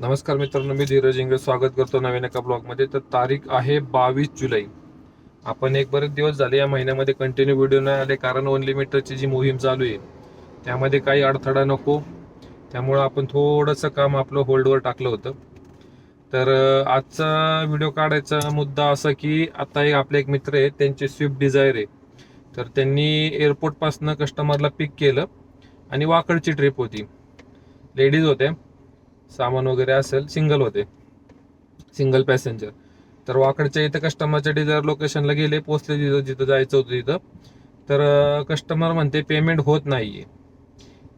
नमस्कार मित्रांनो मी धीरज इंगळे स्वागत करतो नवीन एका ब्लॉगमध्ये. तर तारीख आहे बावीस जुलै. आपण एक बरेच दिवस झाले या महिन्यामध्ये कंटिन्यू व्हिडिओ नाही आले कारण ओनली मीटरची जी मोहीम चालू आहे त्यामध्ये काही अडथळा नको. त्यामुळं आपण थोडंसं काम आपलं होल्डवर टाकलं होतं. तर आजचा व्हिडिओ काढायचा मुद्दा असा की आता एक आपले एक मित्र आहेत त्यांचे स्विफ्ट डिझायर आहे. तर त्यांनी एअरपोर्टपासनं कस्टमरला पिक केलं आणि वाकडची ट्रिप होती. लेडीज होत्या सामान वगैरे असेल सिंगल होते सिंगल पॅसेंजर तर वाकडच्या इथं कस्टमरच्या डिझायर लोकेशनला गेले पोचले तिथं जिथं जायचं होतं तिथं. तर कस्टमर म्हणते पेमेंट होत नाहीये.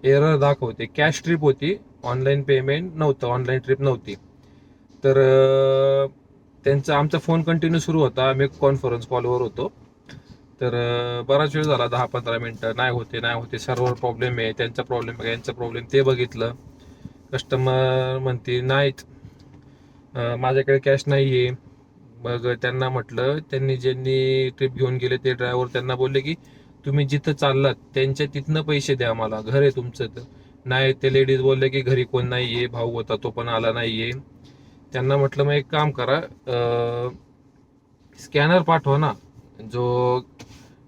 एरर दाखवते. कॅश ट्रिप होती. ऑनलाईन पेमेंट नव्हतं. ऑनलाईन ट्रिप नव्हती. तर त्यांचा आमचा फोन कंटिन्यू सुरू होता. आम्ही कॉन्फरन्स कॉलवर होतो. तर बराच वेळ झाला दहा पंधरा मिनटं. नाही होते नाही होते. सर्व्हर प्रॉब्लेम आहे. त्यांचा प्रॉब्लेम आहे. यांचा प्रॉब्लेम ते बघितलं. कस्टमर म्हणते नाहीत. माझ्याकडे कॅश नाही आहे मग त्यांना म्हटलं त्यांनी ज्यांनी ट्रिप घेऊन गेले ते ड्रायव्हर त्यांना बोलले की तुम्ही जिथं चाललात त्यांच्या तिथनं पैसे द्या मला घर आहे तुमचं तर. नाही ते लेडीज बोलले की घरी कोण नाही आहे भाऊ होता तो पण आला नाही आहे त्यांना म्हटलं मग एक काम करा स्कॅनर पाठवा ना. जो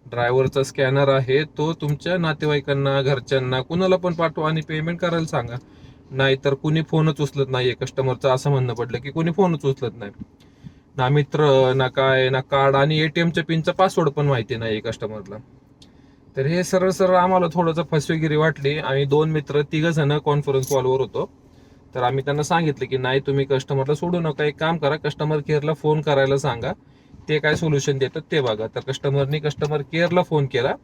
ड्रायव्हरचा स्कॅनर आहे तो तुमच्या नातेवाईकांना घरच्यांना कुणाला पण पाठवा आणि पेमेंट करायला सांगा. नाहीतर कुणी फोनच उचलत नाहीये कस्टमरचं असं म्हणणं पडलं की कुणी फोनच उचलत नाही. ना मित्र ना काय ना कार्ड आणि एटीएमच्या पिनचा पासवर्ड पण माहिती नाही कस्टमरला तर हे सरळ सरळ आम्हाला थोडंसं फसवेगिरी वाटली. आम्ही दोन मित्र तिघ जण कॉन्फरन्स कॉलवर होतो. तर आम्ही त्यांना सांगितलं की नाही तुम्ही कस्टमरला सोडू नका. एक काम करा कस्टमर केअरला फोन करायला सांगा. ते काय सोल्युशन देतात ते बघा. तर कस्टमरनी कस्टमर केअरला फोन केला.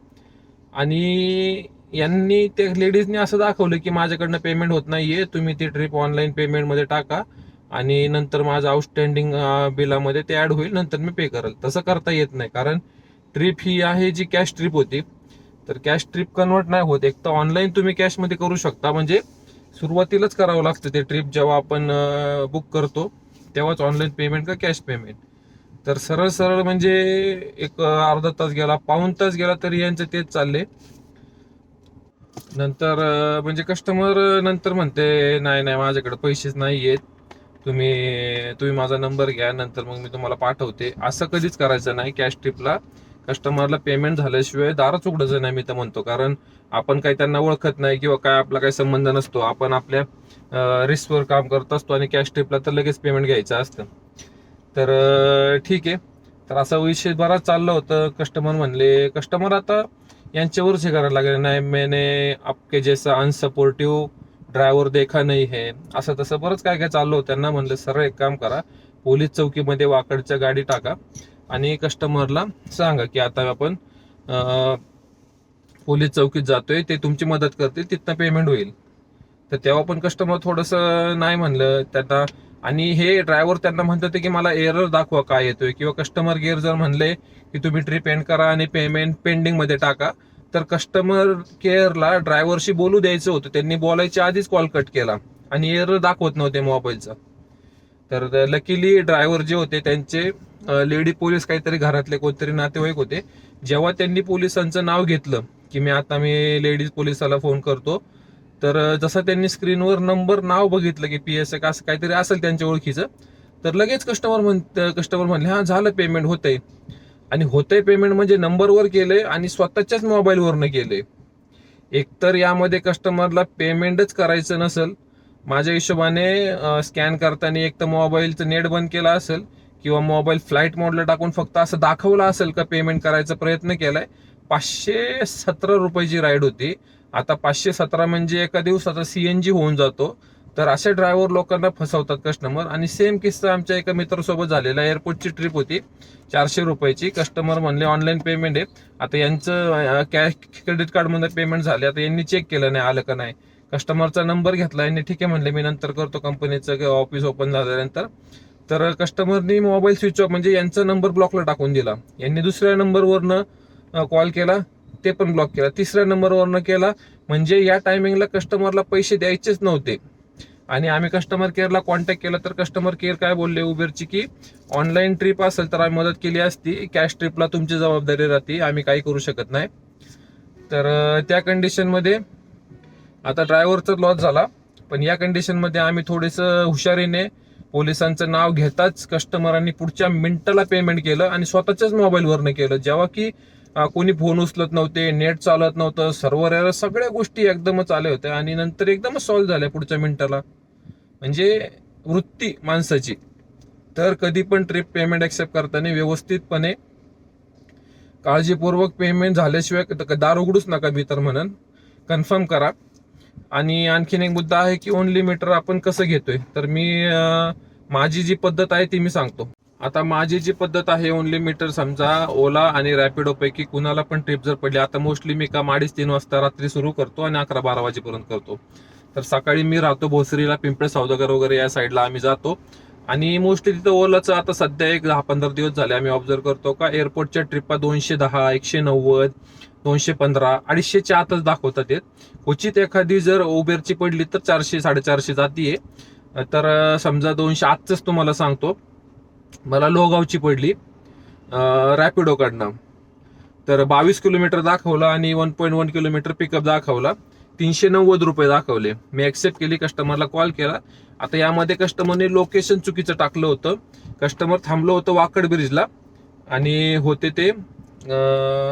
आणि यांनी त्या लेडीजनी असं दाखवलं की माझ्याकडनं पेमेंट होत नाहीये तुम्ही ती ट्रिप ऑनलाईन पेमेंटमध्ये टाका आणि नंतर माझं आउटस्टँडिंग बिलामध्ये ते ॲड होईल नंतर मी पे करेल. तसं करता येत नाही कारण ट्रिप ही आहे जी कॅश ट्रिप होती. तर कॅश ट्रिप कन्वर्ट नाही होत. एक तर ऑनलाईन तुम्ही कॅशमध्ये करू शकता म्हणजे सुरुवातीलाच करावं लागतं ते ट्रिप जेव्हा आपण बुक करतो तेव्हाच ऑनलाईन पेमेंट का कॅश पेमेंट तर सरळ सरळ म्हणजे एक अर्धा तास गेला पाऊन तास गेला तरी यांचं तेच चालले. नंतर म्हणजे कस्टमर नंतर म्हणते नाही नाही माझ्याकडे पैसेच नाही आहेत तुम्ही तुम्ही माझा नंबर घ्या नंतर मग मी तुम्हाला पाठवते. असं कधीच करायचं नाही कॅश ट्रिपला कस्टमरला पेमेंट झाल्याशिवाय दारच उघडायचं नाही मी तर म्हणतो. कारण आपण काही त्यांना ओळखत नाही किंवा काय आपला काही संबंध नसतो. आपण आपल्या रिस्कवर काम करत असतो आणि कॅश ट्रिपला तर लगेच पेमेंट घ्यायचं असतं. तर ठीक आहे. तर असा विषय बराच चाललं होतं. कस्टमर म्हणले कस्टमर आता यांच्यावरच हे करायला लागेल. नाही मेने आपके जैसा अनसपोर्टिव्ह ड्रायव्हर देखा नाही हे. असं तसं बरंच काय काय चाललं त्यांना म्हणलं सरळ एक काम करा. पोलीस चौकीमध्ये वाकडच्या गाडी टाका आणि कस्टमरला सांगा की आता आपण पोलीस चौकीत जातोय. ते तुमची मदत करतील. तिथनं पेमेंट होईल. तर तेव्हा पण कस्टमर थोडंसं नाही म्हणलं. त्यांना आणि हे ड्रायव्हर त्यांना म्हणतात की मला एरर दाखवा काय येतोय किंवा कस्टमर केअर जर म्हणले की तुम्ही ट्रिप एंड करा आणि पेमेंट पेंडिंगमध्ये टाका. तर कस्टमर केअरला ड्रायव्हरशी बोलू द्यायचं होतं. त्यांनी बोलायच्या आधीच कॉल कट केला आणि एरर दाखवत नव्हते मोबाईलचा तर लकीली ड्रायव्हर जे होते त्यांचे लेडी पोलीस काहीतरी घरातले कोणतरी नातेवाईक होते. जेव्हा त्यांनी पोलिसांचं नाव घेतलं की मी आता मी लेडीज पोलिसाला फोन करतो तर जसं त्यांनी स्क्रीनवर नंबर नाव बघितलं की पी एस असं काहीतरी असेल त्यांच्या ओळखीचं तर लगेच कस्टमर म्हण कस्टमर म्हणले हा झालं पेमेंट होतंय. आणि होतंय पेमेंट म्हणजे नंबरवर केलंय आणि स्वतःच्याच मोबाईलवरनं केलंय. एकतर यामध्ये कस्टमरला पेमेंटच करायचं नसेल माझ्या हिशोबाने स्कॅन करताना एक तर मोबाईलचं नेट बंद केला असेल किंवा मोबाईल फ्लाईट मोडला टाकून फक्त असं दाखवलं असेल का पेमेंट करायचा प्रयत्न केलाय पाचशे सतरा रुपयाची राईड होती. आता पाचशे सतरा म्हणजे एका दिवसाचा सीएनजी होऊन जातो. तर असे ड्रायव्हर लोकांना फसवतात कस्टमर आणि सेम किस्सा आमच्या एका मित्रासोबत झालेला. एअरपोर्टची ट्रिप होती. चारशे रुपयाची. कस्टमर म्हणले ऑनलाईन पेमेंट आहे. आता यांचं कॅश क्रेडिट कार्डमध्ये पेमेंट झाले. आता यांनी चेक केलं नाही आलं का नाही. कस्टमरचा नंबर घेतला. यांनी ठीक आहे म्हणले मी नंतर करतो कंपनीचं ऑफिस ओपन झाल्यानंतर. तर कस्टमरनी मोबाईल स्विच ऑफ म्हणजे यांचा नंबर ब्लॉकला टाकून दिला. यांनी दुसऱ्या नंबरवरनं कॉल केला. ते पण ब्लॉक केला. तिसऱ्या नंबरवरनं केला म्हणजे या टायमिंगला कस्टमरला पैसे द्यायचेच नव्हते. आणि आम्ही कस्टमर केअरला कॉन्टॅक्ट केला तर कस्टमर केअर काय बोलले उबेरची की ऑनलाईन ट्रिप असेल तर आम्ही मदत केली असती कॅश ट्रिपला तुमची जबाबदारी राहते आम्ही काही करू शकत नाही. तर त्या कंडिशनमध्ये आता ड्रायव्हरचा लॉस झाला पण या कंडिशनमध्ये आम्ही थोडेसं हुशारीने पोलिसांचं नाव घेताच कस्टमरांनी पुढच्या मिनिटाला पेमेंट केलं आणि स्वतःच्याच मोबाईलवरनं केलं. जेव्हा की कोणी फोन उचलत नव्हते नेट चालत नव्हतं सर्व्हर एरर सगळ्या गोष्टी एकदमच आल्या होत्या आणि नंतर एकदमच सॉल्व्ह झाल्या पुढच्या मिनिटाला. म्हणजे वृत्ती माणसाची. तर कधी पण ट्रिप पेमेंट ॲक्सेप्ट करताना व्यवस्थितपणे काळजीपूर्वक पेमेंट झाल्याशिवाय दार उघडूच नका मी तर म्हणन. कन्फर्म करा. आणि आणखीन एक मुद्दा आहे की ओनली मीटर आपण कसं घेतोय? तर मी माझी जी पद्धत आहे ती मी सांगतो. आता माझी जी पद्धत आहे ओनली मीटर समजा ओला आणि रॅपिडो पैकी कुणाला पण ट्रिप जर पडली आता मोस्टली मी काम अडीच तीन वाजता रात्री सुरू करतो आणि अकरा बारा वाजेपर्यंत करतो. तर सकाळी मी राहतो भोसरीला पिंपळे सौदागर वगैरे या साईडला आम्ही जातो. आणि मोस्टली तिथं ओलाचं आता सध्या एक दहा पंधरा दिवस झाले आम्ही ऑब्झर्व करतो का एअरपोर्टच्या ट्रिपा दोनशे दहा एकशे नव्वद दोनशे पंधरा अडीचशेच्या आतच दाखवतात येत क्वचित एखादी जर उबेरची पडली तर चारशे साडेचारशे जातीये. तर समजा दोनशे आजच तुम्हाला सांगतो. मला लोगावची पडली. रॅपिडोकडनं तर बावीस किलोमीटर दाखवला आणि one point one kilometre pickup दाखवला. तीनशे नव्वद रुपये दाखवले. मी ऍक्सेप्ट केली कस्टमरला कॉल केला. आता यामध्ये कस्टमरने लोकेशन चुकीचं टाकलं होतं. कस्टमर थांबलं होतं वाकड ब्रिजला आणि होते ते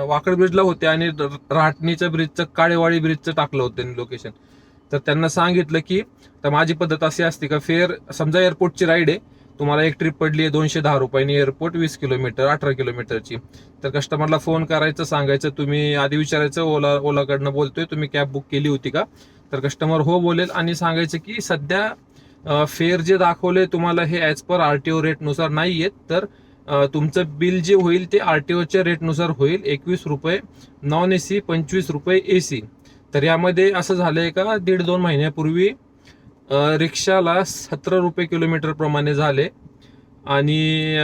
वाकड ब्रिजला होते आणि राहटणीच्या ब्रिजचं काळेवाडी ब्रिजचं टाकलं होतं त्यांनी लोकेशन तर त्यांना सांगितलं की तर माझी पद्धत अशी असते का? फेअर समजा एअरपोर्टची राईड आहे. तुम्हाला एक ट्रिप पडली आहे दोनशे दहा रुपयांनी एअरपोर्ट वीस किलोमीटर अठरा किलोमीटरची तर कस्टमरला फोन करायचं सांगायचं तुम्ही आधी विचारायचं ओला ओलाकडनं बोलतोय तुम्ही कॅब बुक केली होती का? तर कस्टमर हो बोलेल आणि सांगायचं की सध्या फेअर जे दाखवले तुम्हाला हे as per R T O रेटनुसार नाही आहेत तर तुमचं बिल जे होईल ते आर टी ओच्या रेटनुसार होईल. एकवीस रुपये नॉन ए सी पंचवीस रुपये ए सी तर यामध्ये असं झालंय का दीड दोन महिन्यापूर्वी रिक्षाला सतरा रुपये किलोमीटर प्रमाणे झाले. आणि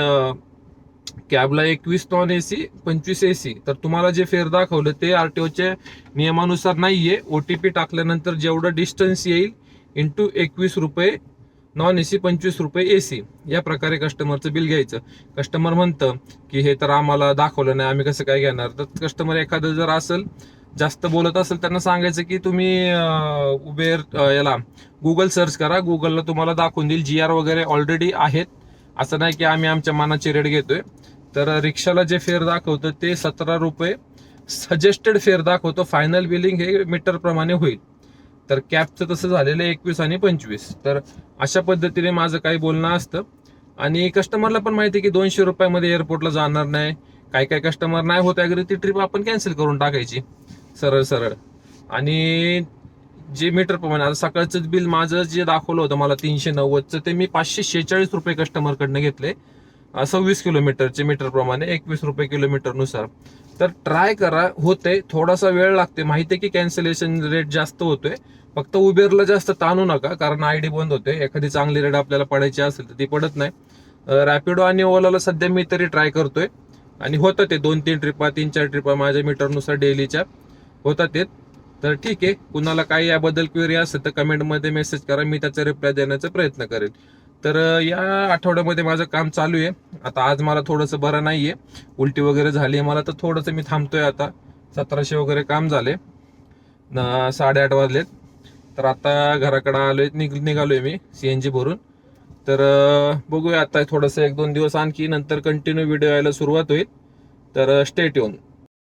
कॅबला एकवीस नॉन एसी पंचवीस एसी तर तुम्हाला जे फेर दाखवलं ते आर टी ओच्या नियमानुसार नाहीये. पी टाकल्यानंतर जेवढं डिस्टन्स येईल इंटू एकवीस रुपये नॉन ए सी पंचवीस रुपये ए सी या प्रकारे कस्टमरचं बिल घ्यायचं. कस्टमर म्हणतं की हे तर आम्हाला दाखवलं नाही आम्ही कसं काय घेणार? तर कस्टमर एखादं जर असेल जास्त बोलत असेल त्यांना सांगायचं की तुम्ही उबेर याला गुगल सर्च करा. गुगलला तुम्हाला दाखवून देईल. जी आर वगैरे ऑलरेडी आहेत. असं नाही की आम्ही आमच्या मनाची रेट घेतोय. तर रिक्षाला जे फेअर दाखवतं ते सतरा रुपये. सजेस्टेड फेअर दाखवतो. फायनल बिलिंग हे मीटरप्रमाणे होईल. तर कॅबचं तसं झालेलं आहे एकवीस आणि पंचवीस. तर अशा पद्धतीने माझं काही बोलणं असतं. आणि कस्टमरला पण माहिती आहे की दोनशे रुपयामध्ये एअरपोर्टला जाणार नाही. काही काही कस्टमर नाही होत अगदी ती ट्रिप आपण कॅन्सल करून टाकायची. सरळ सरळ. आणि जे मीटर प्रमाणे आता सकाळचं बिल माझं जे दाखवलं होतं मला तीनशे नव्वदचं ते मी पाचशे शेहेचाळीस रुपये कस्टमरकडनं घेतले. सव्वीस किलोमीटरचे मीटर प्रमाणे एकवीस रुपये किलोमीटरनुसार. तर ट्राय करा होते थोडासा वेळ लागते माहिती आहे की कॅन्सलेशन रेट जास्त होतोय. फक्त उबेरला जास्त ताणू नका कारण आयडी बंद होते एखादी चांगली रेट आपल्याला पडायची असेल तर ती पडत नाही. रॅपिडो आणि ओलाला सध्या मी तरी ट्राय करतोय. आणि होतं ते दोन तीन ट्रिपा तीन चार ट्रिपा माझ्या मीटरनुसार डेलीच्या होतात ते. तर ठीक आहे. कुणाला काही याबद्दल क्वेरी असेल तर कमेंटमध्ये मेसेज करा. मी त्याचा रिप्लाय देण्याचा प्रयत्न करेल. तर या आठवड्यामध्ये माझं काम चालू आहे. आता आज मला थोडंसं बरं नाही आहे उलटी वगैरे झाली आहे मला तर थोडंसं मी थांबतोय आता. सतराशे वगैरे काम झाले. न- साडेआठ वाजलेत. तर आता घराकडे आलोय निघ निघालोय मी सी एन जी भरून. तर बघूया आता थोडंसं एक दोन दिवस आणखी नंतर कंटिन्यू व्हिडिओ यायला सुरुवात होईल. तर स्टेट येऊन